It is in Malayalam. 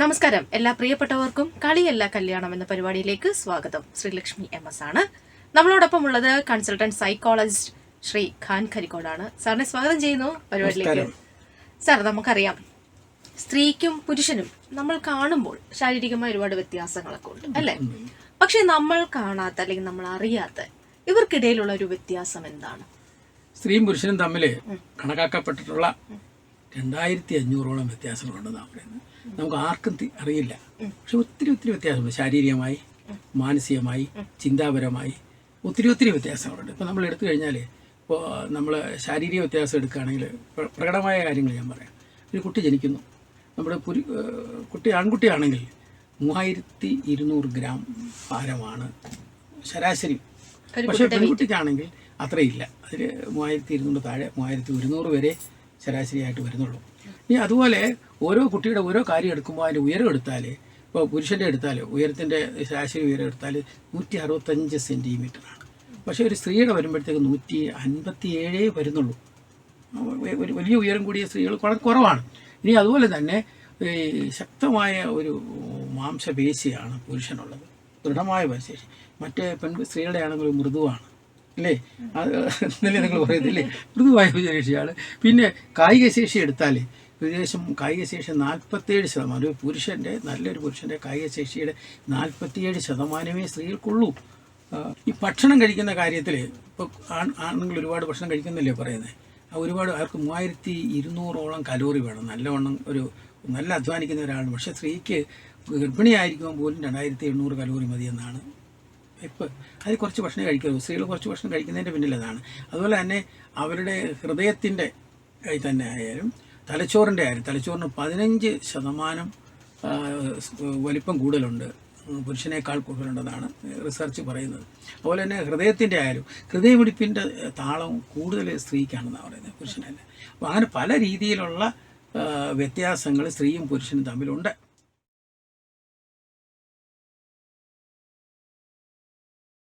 നമസ്കാരം. എല്ലാ പ്രിയപ്പെട്ടവർക്കും കളിയല്ല കല്യാണം എന്ന പരിപാടിയിലേക്ക് സ്വാഗതം. ശ്രീലക്ഷ്മി എം എസ് ആണ്. നമ്മളോടൊപ്പം ഉള്ളത് കൺസൾട്ടന്റ് സൈക്കോളജിസ്റ്റ് ശ്രീ ഖാൻ ഖരിക്കോടാണ് സാറിനെ സ്വാഗതം ചെയ്യുന്നു പരിപാടിയിലേക്ക്. സാർ നമുക്കറിയാം. സ്ത്രീക്കും പുരുഷനും നമ്മൾ കാണുമ്പോൾ ശാരീരികമായ ഒരുപാട് വ്യത്യാസങ്ങളൊക്കെ ഉണ്ട് അല്ലെ? പക്ഷെ നമ്മൾ കാണാത്ത അല്ലെങ്കിൽ നമ്മൾ അറിയാത്ത ഇവർക്കിടയിലുള്ള ഒരു വ്യത്യാസം എന്താണ്? സ്ത്രീയും പുരുഷനും തമ്മിൽ കണക്കാക്കപ്പെട്ടിട്ടുള്ള രണ്ടായിരത്തി അഞ്ഞൂറോളം വ്യത്യാസങ്ങളുണ്ടെന്നാണ് പറയുന്നത്. നമുക്ക് ആർക്കും അറിയില്ല. പക്ഷെ ഒത്തിരി ഒത്തിരി വ്യത്യാസമുണ്ട് ശാരീരികമായി മാനസികമായി ചിന്താപരമായി ഒത്തിരി ഒത്തിരി വ്യത്യാസങ്ങളുണ്ട്. ഇപ്പോൾ നമ്മൾ എടുത്തു കഴിഞ്ഞാൽ ഇപ്പോൾ നമ്മൾ ശാരീരിക വ്യത്യാസം എടുക്കുകയാണെങ്കിൽ പ്രകടമായ കാര്യങ്ങൾ ഞാൻ പറയാം. ഒരു കുട്ടി ജനിക്കുന്നു. നമ്മുടെ പുരു കുട്ടി ആൺകുട്ടിയാണെങ്കിൽ മൂവായിരത്തി ഇരുന്നൂറ് ഗ്രാം ഭാരമാണ് ശരാശരി. പക്ഷേ പെൺകുട്ടിക്കാണെങ്കിൽ അത്രയില്ല. അതിൽ മൂവായിരത്തി ഇരുന്നൂറ് താഴെ മൂവായിരത്തി ഒരുന്നൂറ് വരെ ശരാശരിയായിട്ട് വരുന്നുള്ളൂ. ഇനി അതുപോലെ ഓരോ കുട്ടിയുടെ ഓരോ കാര്യം എടുക്കുമ്പോൾ അതിന്റെ ഉയരം എടുത്താൽ ഇപ്പോൾ പുരുഷന്റെ എടുത്താൽ ഉയരത്തിന്റെ ശരാശരി ഉയരം എടുത്താൽ നൂറ്റി അറുപത്തഞ്ച് സെന്റിമീറ്ററാണ് പക്ഷേ ഒരു സ്ത്രീയുടെ വരുമ്പോഴത്തേക്ക് നൂറ്റി അൻപത്തി ഏഴേ വരുന്നുള്ളൂ. ഒരു വലിയ ഉയരം കൂടിയ സ്ത്രീകൾ കുറവാണ്. ഇനി അതുപോലെ തന്നെ ഈ ശക്തമായ ഒരു മാംസപേശിയാണ് പുരുഷനുള്ളത്. ദൃഢമായ പേശി മറ്റേ പെൺ സ്ത്രീകളുടെ ആണെങ്കിൽ മൃദുവാണ്. അല്ലേ അത് എന്നല്ലേ നിങ്ങൾ പറയുന്നില്ലേ മൃദുവായ ശേഷിയാണ് പിന്നെ കായിക ശേഷി എടുത്താൽ ഏകദേശം കായിക ശേഷി നാൽപ്പത്തേഴ് ശതമാനം. ഒരു പുരുഷന്റെ നല്ലൊരു പുരുഷന്റെ കായിക ശേഷിയുടെ നാൽപ്പത്തിയേഴ് ശതമാനമേ സ്ത്രീകൾക്കുള്ളൂ. ഈ ഭക്ഷണം കഴിക്കുന്ന കാര്യത്തിൽ ഇപ്പോൾ ആണുങ്ങൾ ഒരുപാട് ഭക്ഷണം കഴിക്കുന്നില്ലേ പറയുന്നത് ഒരുപാട് അവർക്ക് മൂവായിരത്തി ഇരുന്നൂറോളം കലോറി വേണം. നല്ലവണ്ണം ഒരു നല്ല അധ്വാനിക്കുന്ന ഒരാളാണ്. പക്ഷേ സ്ത്രീക്ക് ഗർഭിണിയായിരിക്കുമ്പോൾ പോലും രണ്ടായിരത്തി എണ്ണൂറ് കലോറി മതിയെന്നാണ് ഇപ്പം അത് കുറച്ച് ഭക്ഷണം കഴിക്കരുത് സ്ത്രീകൾ കുറച്ച് ഭക്ഷണം കഴിക്കുന്നതിന്റെ പിന്നിൽ അതാണ് അതുപോലെ തന്നെ അവരുടെ ഹൃദയത്തിന്റെ തന്നെ ആയാലും തലച്ചോറിന്റെ ആയാലും തലച്ചോറിന് പതിനഞ്ച് ശതമാനം വലിപ്പം കൂടുതലുണ്ട്. പുരുഷനേക്കാൾ കൂടുതലുണ്ടെന്നാണ് റിസർച്ച് പറയുന്നത്. അതുപോലെ തന്നെ ഹൃദയത്തിന്റെ ആയാലും ഹൃദയമിടിപ്പിന്റെ താളം കൂടുതൽ സ്ത്രീക്കാണെന്നാണ് പറയുന്നത് പുരുഷനല്ല അപ്പോൾ അങ്ങനെ പല രീതിയിലുള്ള വ്യത്യാസങ്ങൾ സ്ത്രീയും പുരുഷനും തമ്മിലുണ്ട്.